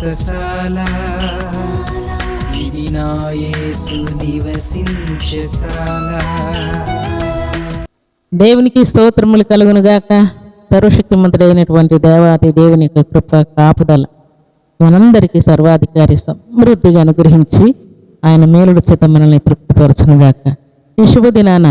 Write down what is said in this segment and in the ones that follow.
వ్రతశాల ఇది నా యేసు నివసించశాల దేవునికి స్తోత్రములు కలుగునుగాక. సర్వశక్తిమంతుడైనటువంటి దేవాది దేవుని యొక్క కృప కాపుదల మనందరికీ సర్వాధికారి సమృద్ధిగా అనుగ్రహించి ఆయన మేలుడు చేత మనల్ని తృప్తిపరచును గాక ఈ శుభదినాన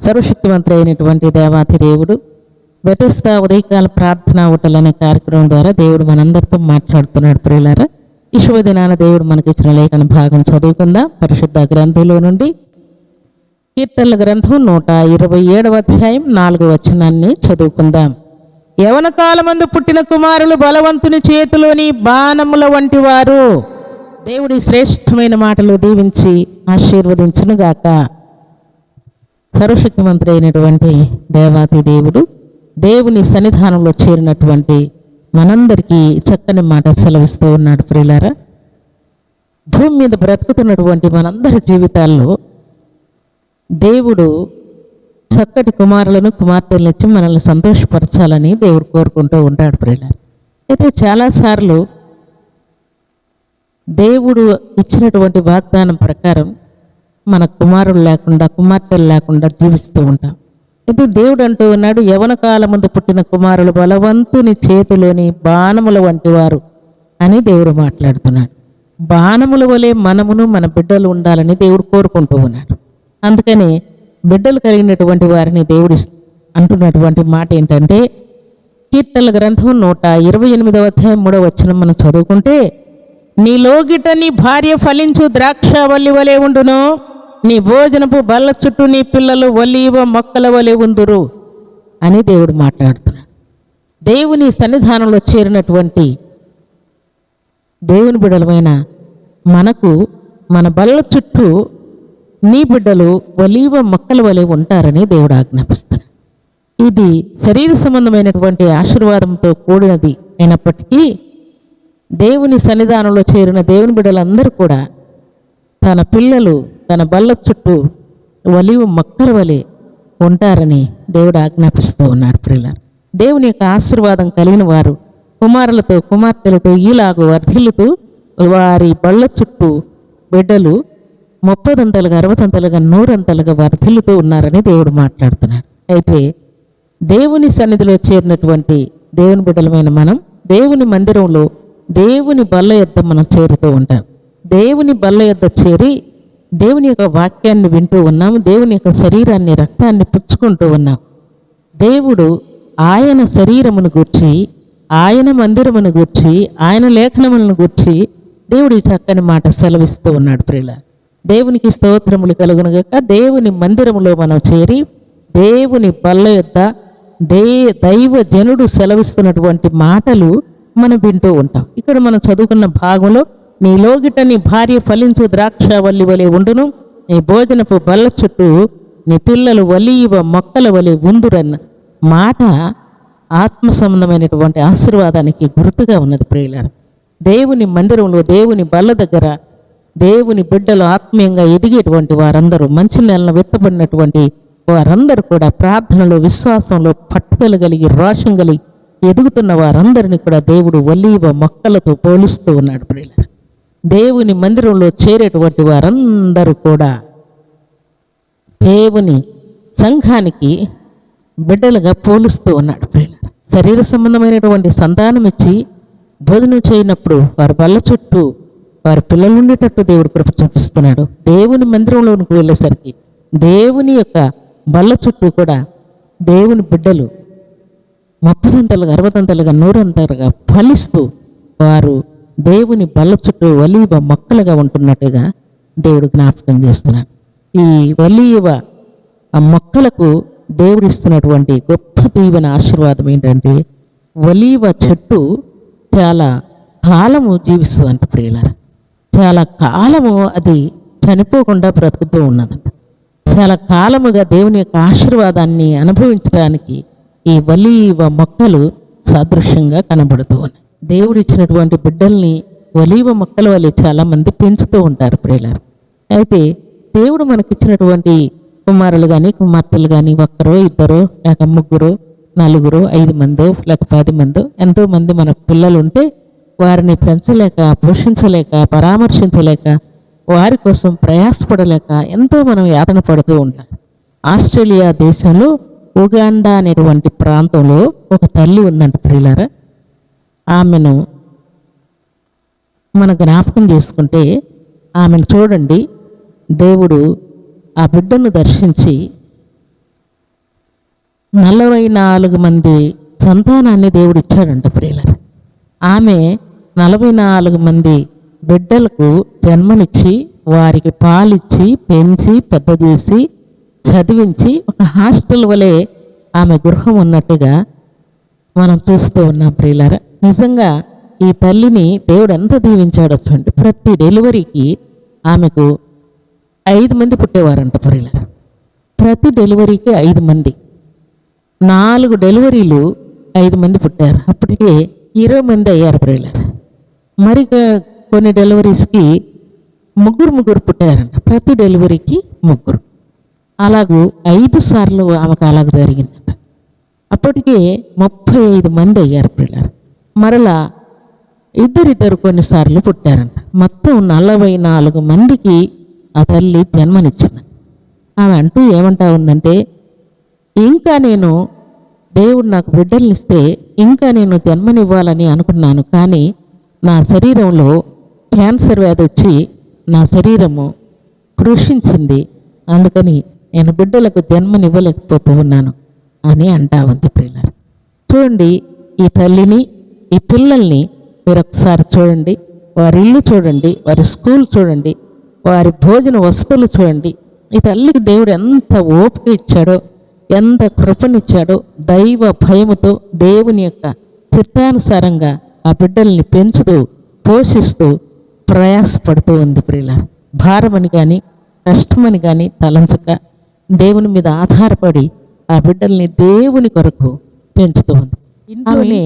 సర్వశక్తివంతుడైనటువంటి దేవాతి దేవుడు వ్యతస్థ ఉదయకాల ప్రార్థన ఊటలు అనే కార్యక్రమం ద్వారా దేవుడు మనందరితో మాట్లాడుతున్నాడు ప్రియులారా. ఈ శుభదినాన దేవుడు మనకి ఇచ్చిన లేఖన భాగం చదువుకుందాం. పరిశుద్ధ గ్రంథంలో నుండి కీర్తనల గ్రంథం నూట ఇరవై ఏడవ అధ్యాయం నాలుగు వచనాన్ని చదువుకుందాం. యవన కాలమందు పుట్టిన కుమారులు బలవంతుని చేతిలోని బాణముల వంటి వారు. దేవుడి శ్రేష్టమైన మాటలు దీవించి ఆశీర్వదించునుగాక. సర్వశక్తిమంతుడైనటువంటి దేవాతి దేవుడు దేవుని సన్నిధానంలో చేరినటువంటి మనందరికీ చక్కని మాట సెలవిస్తూ ఉన్నాడు ప్రియులారా. భూమి మీద బ్రతుకుతున్నటువంటి మనందరి జీవితాల్లో దేవుడు చక్కటి కుమారులను కుమార్తెలనిచ్చి మనల్ని సంతోషపరచాలని దేవుడు కోరుకుంటూ ఉంటాడు ప్రియులారా. అయితే చాలాసార్లు దేవుడు ఇచ్చినటువంటి వాగ్దానం ప్రకారం మన కుమారులు లేకుండా కుమార్తెలు లేకుండా జీవిస్తూ ఉంటాం. ఇది దేవుడు అంటూ ఉన్నాడు యవన కాలం ముందు పుట్టిన కుమారులు బలవంతుని చేతిలోని బాణముల వంటి వారు అని దేవుడు మాట్లాడుతున్నాడు. బాణముల వలె మనమును మన బిడ్డలు ఉండాలని దేవుడు కోరుకుంటూ ఉన్నాడు. అందుకని బిడ్డలు కలిగినటువంటి వారిని దేవుడి అంటున్నటువంటి మాట ఏంటంటే కీర్తనల గ్రంథం నూట ఇరవై ఎనిమిదవ అధ్యాయం మూడవ వచ్చిన మనం చదువుకుంటే నీ లోగిట నీ భార్య ఫలించు ద్రాక్ష వల్లి వలె ఉండును. నీ భోజనపు బల్ల చుట్టూ నీ పిల్లలు ఒలీవ మొక్కల వలె ఉందురు అని దేవుడు మాట్లాడుతున్నాడు. దేవుని సన్నిధానంలో చేరినటువంటి దేవుని బిడ్డలమైన మనకు మన బల్ల చుట్టూ నీ బిడ్డలు ఒలీవ మొక్కల వలె ఉంటారని దేవుడు ఆజ్ఞాపిస్తున్నాడు. ఇది శరీర సంబంధమైనటువంటి ఆశీర్వాదంతో కూడినది అయినప్పటికీ దేవుని సన్నిధానంలో చేరిన దేవుని బిడ్డలందరూ కూడా తన పిల్లలు తన బల్ల చుట్టూ ఒలివ మక్కల వలె ఉంటారని దేవుడు ఆజ్ఞాపిస్తూ ఉన్నాడు ప్రిల్లర్ దేవుని యొక్క ఆశీర్వాదం కలిగిన వారు కుమారులతో కుమార్తెలతో ఈలాగు వర్ధిల్లుతూ వారి బళ్ళ చుట్టూ బిడ్డలు ముప్పదంతలుగా అరవదంతలుగా నూరంతలుగా వర్ధిల్లుతూ ఉన్నారని దేవుడు మాట్లాడుతున్నాడు. అయితే దేవుని సన్నిధిలో చేరినటువంటి దేవుని బిడ్డలమైన మనం దేవుని మందిరంలో దేవుని బల్ల యొద్ద మనం చేరుతూ ఉంటాం. దేవుని బల్ల యొద్ద చేరి దేవుని యొక్క వాక్యాన్ని వింటూ ఉన్నాము దేవుని యొక్క శరీరాన్ని రక్తాన్ని పుచ్చుకుంటూ ఉన్నాం. దేవుడు ఆయన శరీరమును గూర్చి ఆయన మందిరమును గూర్చి ఆయన లేఖనములను గూర్చి దేవుడు ఈ చక్కని మాట సెలవిస్తూ ఉన్నాడు ప్రియుల. దేవునికి స్తోత్రములు కలుగునుగాక దేవుని మందిరములో మనం చేరి దేవుని బల్ల యొద్ద దే దైవ జనుడు సెలవిస్తున్నటువంటి మాటలు మనం వింటూ ఉంటాం. ఇక్కడ మనం చదువుకున్న భాగంలో నీ లోగిట నీ భార్య ఫలించు ద్రాక్ష వల్లి వలె ఉండును. నీ భోజనపు బల్ల చుట్టూ నీ పిల్లలు వలీవ మొక్కల వలె ఉందురన్న మాట ఆత్మ సంబంధమైనటువంటి ఆశీర్వాదానికి గుర్తుగా ఉన్నది ప్రియులారు. దేవుని మందిరంలో దేవుని బల్ల దగ్గర దేవుని బిడ్డలు ఆత్మీయంగా ఎదిగేటువంటి వారందరూ మంచి నెలను వెత్తబడినటువంటి వారందరూ కూడా ప్రార్థనలో విశ్వాసంలో పట్టుదల కలిగి రోషం కలిగి ఎదుగుతున్న వారందరినీ కూడా దేవుడు వలీవ మొక్కలతో పోలుస్తూ ఉన్నాడు ప్రియుల దేవుని మందిరంలో చేరేటువంటి వారందరూ కూడా దేవుని సంఘానికి బిడ్డలుగా పోలుస్తూ ఉన్నాడు శరీర సంబంధమైనటువంటి సంతానం ఇచ్చి భోజనం చేయనప్పుడు వారి బల్ల చుట్టూ వారి పిల్లలు ఉండేటట్టు దేవుడు కృప చూపిస్తున్నాడు. దేవుని మందిరంలోనికి వెళ్ళేసరికి దేవుని యొక్క బల్ల చుట్టూ కూడా దేవుని బిడ్డలు ముప్పదంతలుగా అరవదంతలుగా నూరంతలుగా ఫలిస్తూ వారు దేవుని బల్ల చుట్టూ ఒలీవ మొక్కలుగా ఉంటున్నట్టుగా దేవుడు జ్ఞాపకం చేస్తున్నాడు. ఈ ఒలీవ ఆ మొక్కలకు దేవుడు ఇస్తున్నటువంటి గొప్ప దీవెన ఆశీర్వాదం ఏంటంటే ఒలీవ చెట్టు చాలా కాలము జీవిస్తుందంట ప్రియులారా. చాలా కాలము అది చనిపోకుండా బ్రతుకుతూ ఉన్నదంట. చాలా కాలముగా దేవుని యొక్క ఆశీర్వాదాన్ని అనుభవించడానికి ఈ ఒలీవ మొక్కలు సాదృశ్యంగా కనబడుతూ ఉన్నాయి. దేవుడిచ్చినటువంటి బిడ్డల్ని ఒలీవ మొక్కల వల్ల చాలామంది పెంచుతూ ఉంటారు ప్రియులారు. అయితే దేవుడు మనకిచ్చినటువంటి కుమారులు కానీ కుమార్తెలు కానీ ఒక్కరో ఇద్దరు లేక ముగ్గురు నలుగురు ఐదు మందో లేక పది మందో ఎంతో మంది మన పిల్లలు ఉంటే వారిని పెంచలేక పోషించలేక పరామర్శించలేక వారి కోసం ప్రయాసపడలేక ఎంతో మనం యాతన పడుతూ ఉంటాం. ఆస్ట్రేలియా దేశంలో ఉగాండా అనేటువంటి ప్రాంతంలో ఒక తల్లి ఉందంట ప్రియులారా. ఆమెను మన జ్ఞాపకం చేసుకుంటే ఆమెను చూడండి. దేవుడు ఆ బిడ్డను దర్శించి నలభై నాలుగు మంది సంతానాన్ని దేవుడు ఇచ్చాడంట ప్రియులర్. ఆమె నలభై నాలుగు మంది బిడ్డలకు జన్మనిచ్చి వారికి పాలిచ్చి పెంచి పెద్ద చేసి చదివించి ఒక హాస్టల్ వలె ఆమె గృహం ఉన్నట్టుగా మనం చూస్తూ ఉన్నాం ప్రియులరా. నిజంగా ఈ తల్లిని దేవుడు ఎంత దీవించాడో చూడండి. ప్రతి డెలివరీకి ఆమెకు ఐదు మంది పుట్టేవారంట పొరిలర్ ప్రతి డెలివరీకి ఐదు మంది. నాలుగు డెలివరీలు ఐదు మంది పుట్టారు. అప్పటికే ఇరవై మంది అయ్యారు ప్రియులారా మరి కొన్ని డెలివరీస్కి ముగ్గురు ముగ్గురు పుట్టారంట. ప్రతి డెలివరీకి ముగ్గురు. అలాగూ ఐదు సార్లు ఆమెకు అలాగ జరిగిందంట. అప్పటికే ముప్పై ఐదు మంది అయ్యారు పిల్లలు మరలా ఇద్దరిద్దరు కొన్నిసార్లు పుట్టారంట. మొత్తం నలభై నాలుగు మందికి ఆ తల్లి జన్మనిచ్చింది. ఆమె అంటూ ఏమంటా ఉందంటే ఇంకా నేను దేవుడు నాకు బిడ్డల్నిస్తే ఇంకా నేను జన్మనివ్వాలని అనుకున్నాను. కానీ నా శరీరంలో క్యాన్సర్ వ్యాధి వచ్చి నా శరీరము కృషించింది. అందుకని నేను బిడ్డలకు జన్మనివ్వలేకపోతూ ఉన్నాను అని అంటా ఉంది ప్రియులారు. చూడండి ఈ తల్లిని ఈ పిల్లల్ని మీరు ఒకసారి చూడండి వారి ఇల్లు చూడండి వారి స్కూల్ చూడండి వారి భోజన వసతులు చూడండి. ఈ తల్లికి దేవుడు ఎంత ఓపిక ఇచ్చాడో ఎంత కృపనిచ్చాడో దైవ భయముతో దేవుని యొక్క చిత్తానుసారంగా ఆ బిడ్డల్ని పెంచుతూ పోషిస్తూ ప్రయాసపడుతూ ఉంది ప్రియుల. భారమని కానీ కష్టమని కానీ తలంచక దేవుని మీద ఆధారపడి ఆ బిడ్డల్ని దేవుని కొరకు పెంచుతూ ఉంది. ఇంట్లోనే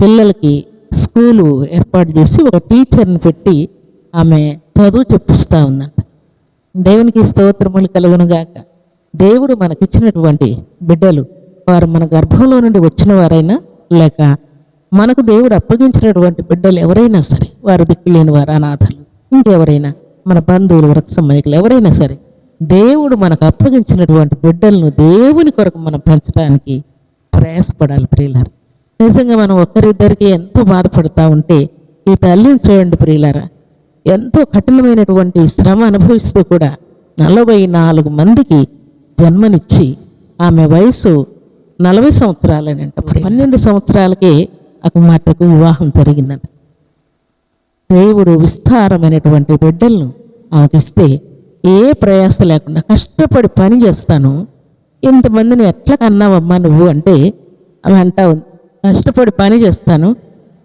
పిల్లలకి స్కూలు ఏర్పాటు చేసి ఒక టీచర్ని పెట్టి ఆమె చదువు చెప్పిస్తూ ఉందంట. దేవునికి స్తోత్రములు కలుగునుగాక దేవుడు మనకిచ్చినటువంటి బిడ్డలు వారు మన గర్భంలో నుండి వచ్చిన వారైనా లేక మనకు దేవుడు అప్పగించినటువంటి బిడ్డలు ఎవరైనా సరే వారు దిక్కులేని వారు అనాథలు ఇంకెవరైనా మన బంధువులు వరకు సంబంధికులు ఎవరైనా సరే దేవుడు మనకు అప్పగించినటువంటి బిడ్డలను దేవుని కొరకు మనం పెంచడానికి ప్రయాసపడాలి ప్రియులారు. నిజంగా మనం ఒక్కరిద్దరికి ఎంతో బాధపడతా ఉంటే ఈ తల్లిని చూడండి ప్రియులారా ఎంతో కఠినమైనటువంటి శ్రమ అనుభవిస్తూ కూడా నలభై నాలుగు మందికి జన్మనిచ్చి ఆమె వయసు నలభై సంవత్సరాలనంట పన్నెండు సంవత్సరాలకే ఆ కుమార్తెకు వివాహం జరిగిందంట. దేవుడు విస్తారమైనటువంటి బిడ్డలను ఆమెకిస్తే ఏ ప్రయాస లేకుండా కష్టపడి పని చేస్తాను ఇంతమందిని ఎట్లా కన్నావమ్మా నువ్వు అంటే ఆమె అంటా ఉంది. కష్టపడి పని చేస్తాను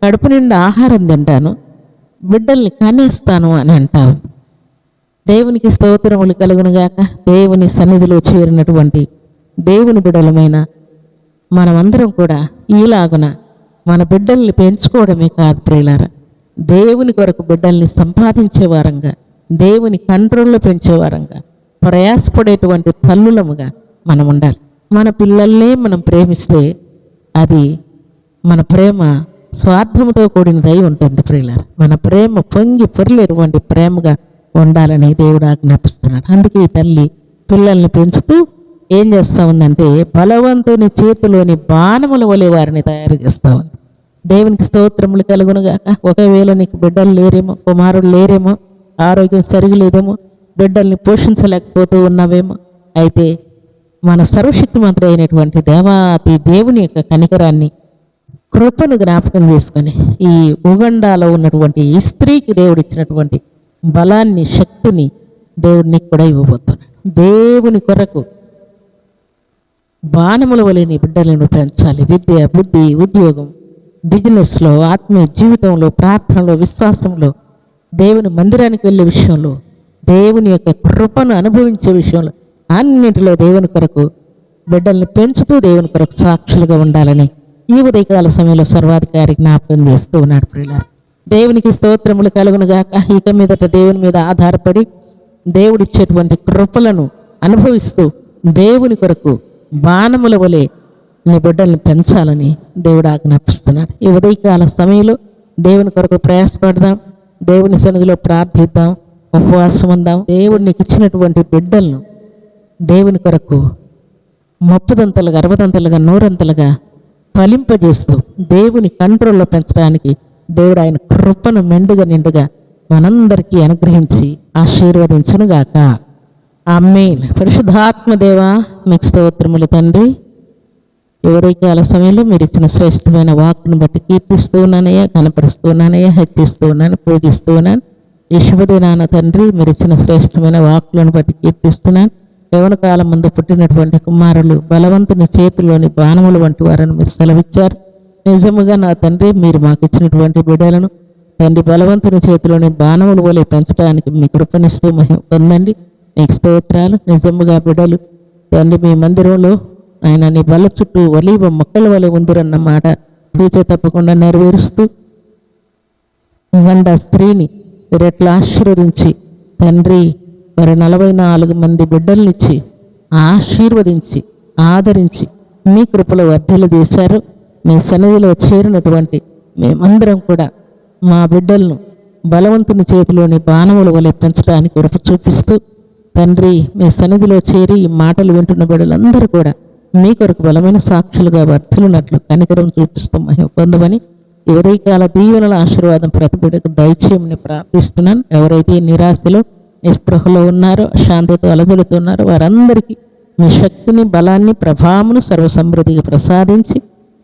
కడుపు నిండా ఆహారం తింటాను బిడ్డల్ని కనేస్తాను అని అంటారు. దేవునికి స్తోత్రములు కలుగునుగాక దేవుని సన్నిధిలో చేరినటువంటి దేవుని బిడలమైన మనమందరం కూడా ఈలాగున మన బిడ్డల్ని పెంచుకోవడమే కాదు ప్రియులారా. దేవుని కొరకు బిడ్డల్ని సంపాదించే వారంగా దేవుని కంట్రోల్లో పెంచే వారంగా ప్రయాసపడేటువంటి తల్లులముగా మనం ఉండాలి మన పిల్లల్నే మనం ప్రేమిస్తే అది మన ప్రేమ స్వార్థముతో కూడినదై ఉంటుంది ప్రియులారా. మన ప్రేమ పొంగి పొరిలేటువంటి ప్రేమగా ఉండాలని దేవుడు ఆజ్ఞాపిస్తున్నాడు. అందుకే ఈ తల్లి పిల్లల్ని పెంచుతూ ఏం చేస్తూ ఉందంటే బలవంతుని చేతిలోని బాణముల వలె వారిని తయారు చేస్తూ ఉంది దేవునికి స్తోత్రములు కలుగునుగాక. ఒకవేళ నీకు బిడ్డలు లేరేమో కుమారుడు లేరేమో ఆరోగ్యం సరిగలేదేమో బిడ్డల్ని పోషించలేకపోతూ ఉన్నావేమో అయితే మన సర్వశక్తిమంతుడు అయినటువంటి దేవాతి దేవుని యొక్క కనికరాన్ని కృపను జ్ఞాపకం చేసుకొని ఈ ఉగండాలో ఉన్నటువంటి ఈ స్త్రీకి దేవుడు ఇచ్చినటువంటి బలాన్ని శక్తిని దేవుడిని కూడా ఇవ్వబోతున్నాడు. దేవుని కొరకు బాణముల వలె నీ బిడ్డలను పెంచాలి. విద్య బుద్ధి ఉద్యోగం బిజినెస్లో ఆత్మీయ జీవితంలో ప్రార్థనలో విశ్వాసంలో దేవుని మందిరానికి వెళ్ళే విషయంలో దేవుని యొక్క కృపను అనుభవించే విషయంలో అన్నింటిలో దేవుని కొరకు బిడ్డల్ని పెంచుతూ దేవుని కొరకు సాక్షులుగా ఉండాలని ఈ ఉదయకాల సమయంలో సర్వాధికారి జ్ఞాపకం చేస్తూ ఉన్నాడు ప్రియులారు. దేవునికి స్తోత్రములు కలుగునుగాక ఇక మీదట దేవుని మీద ఆధారపడి దేవుడిచ్చేటువంటి కృపలను అనుభవిస్తూ దేవుని కొరకు బాణముల వలె నీ బిడ్డల్ని పెంచాలని దేవుడు ఆజ్ఞాపిస్తున్నాడు. ఈ ఉదయకాల సమయంలో దేవుని కొరకు ప్రయాసపడదాం. దేవుని సన్నిధిలో ప్రార్థిద్దాం. ఉపవాసం ఉందాం. దేవుడు నీకు ఇచ్చినటువంటి బిడ్డలను దేవుని కొరకు ముప్పదంతలుగా అరవదంతలుగా నూరంతలుగా ఫలింపజేస్తూ దేవుని కంట్రోల్లో పెంచడానికి దేవుడు ఆయన కృపను మెండుగా నిండుగా మనందరికీ అనుగ్రహించి ఆశీర్వదించునుగాక. అమ్మే పరిశుద్ధాత్మదేవా మీకు స్తోత్రములు తండ్రి. ఉదయకాల సమయంలో మీరు ఇచ్చిన శ్రేష్టమైన వాక్ను బట్టి కీర్తిస్తూ ఉన్నానయ్యా కనపరుస్తూ ఉన్నానయ్యా హెచ్చిస్తూ ఉన్నాను పూజిస్తూ ఉన్నాను ఈ శుభదినాన తండ్రి మీరు ఇచ్చిన శ్రేష్టమైన వాక్లను బట్టి కీర్తిస్తున్నాను. యవన కాలం ముందు పుట్టినటువంటి కుమారులు బలవంతుని చేతిలోని బాణములు వంటి వారని మీరు సెలవిచ్చారు. నిజముగా నా తండ్రి మీరు మాకు ఇచ్చినటువంటి బిడ్డలను తండ్రి బలవంతుని చేతిలోని బాణములు వలె పెంచడానికి మీ కృపనిస్తూ మహిమ పొందండి. మీకు స్తోత్రాలు. నిజముగా బిడ్డలు తండ్రి మీ మందిరంలో ఆయన నీ బల చుట్టూ ఒలీవ మొక్కల వలె ఉందిరన్న మాట పూజ తప్పకుండా నెరవేరుస్తూ ఇవ్వండి స్త్రీని రెట్ల ఆశీర్వదించి తండ్రి మరి నలభై నాలుగు మంది బిడ్డలనిచ్చి ఆశీర్వదించి ఆదరించి మీ కృపలో వర్ధలు చేశారు. మీ సన్నిధిలో చేరినటువంటి మేమందరం కూడా మా బిడ్డలను బలవంతుని చేతిలోని బాణముల వలె పెంచడానికి కృప చూపిస్తూ తండ్రి మీ సన్నిధిలో చేరి ఈ మాటలు వింటున్న బిడ్డలందరూ కూడా మీ కొరకు బలమైన సాక్షులుగా వర్ధలున్నట్లు కనికరం చూపిస్తూ మహిమ పొందమని ఈ ఉదయకాల దీవెనల ఆశీర్వాదం ప్రతి బిడ్డకు దయచేయమని ప్రార్థిస్తున్నాను. ఎవరైతే నిరాశలో నిస్పృహలో ఉన్నారో శాంతితో అలజడుతున్నారో. వారందరికీ మీ శక్తిని బలాన్ని ప్రభావమును సర్వసమృద్ధిగా ప్రసాదించి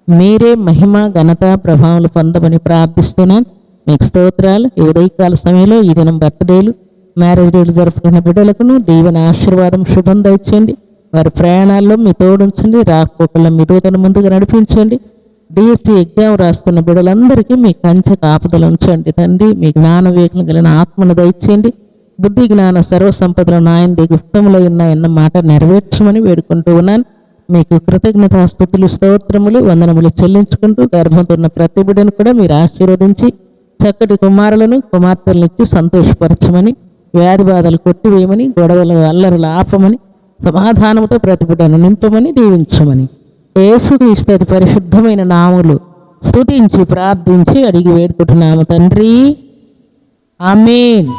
మీరే మహిమ ఘనత ప్రభావాలు పొందమని ప్రార్థిస్తున్నాను. మీకు స్తోత్రాలు. ఈ ఉదయకాల సమయంలో ఈ దినం బర్త్డేలు. మ్యారేజ్ డేలు జరుపుకున్న బిడ్డలకును దీవెన ఆశీర్వాదం శుభం దయచేయండి. వారి ప్రయాణాల్లో మీ తోడుంచండి. రాకపోకల్లో మీ దూతను ముందుగా నడిపించండి. డిఎస్సి ఎగ్జామ్ రాస్తున్న బిడ్డలందరికీ మీ కంచె కాపుదలు ఉంచండి తండ్రి. మీ జ్ఞాన వివేకం కలిగిన ఆత్మను దయచేయండి. బుద్ధి జ్ఞాన సర్వసంపదలు నాయంది గుప్తములో ఉన్నాయన్న మాట నెరవేర్చమని వేడుకుంటూ ఉన్నాను. మీకు కృతజ్ఞత స్థుతులు స్తోత్రములు వందనములు చెల్లించుకుంటూ గర్భంతో ఉన్న ప్రతి బిడ్డను కూడా మీరు ఆశీర్వదించి చక్కటి కుమారులను కుమార్తెలనిచ్చి సంతోషపరచమని వ్యాధి బాధలు కొట్టివేయమని గొడవలు అల్లరులు ఆపమని సమాధానముతో ప్రతి బిడ్డను నింపమని దీవించమని. ఏసుక్రీస్తు పరిశుద్ధమైన నాములు స్తుతించి ప్రార్థించి అడిగి వేడుకుంటున్నాము తండ్రి. ఆమెన్.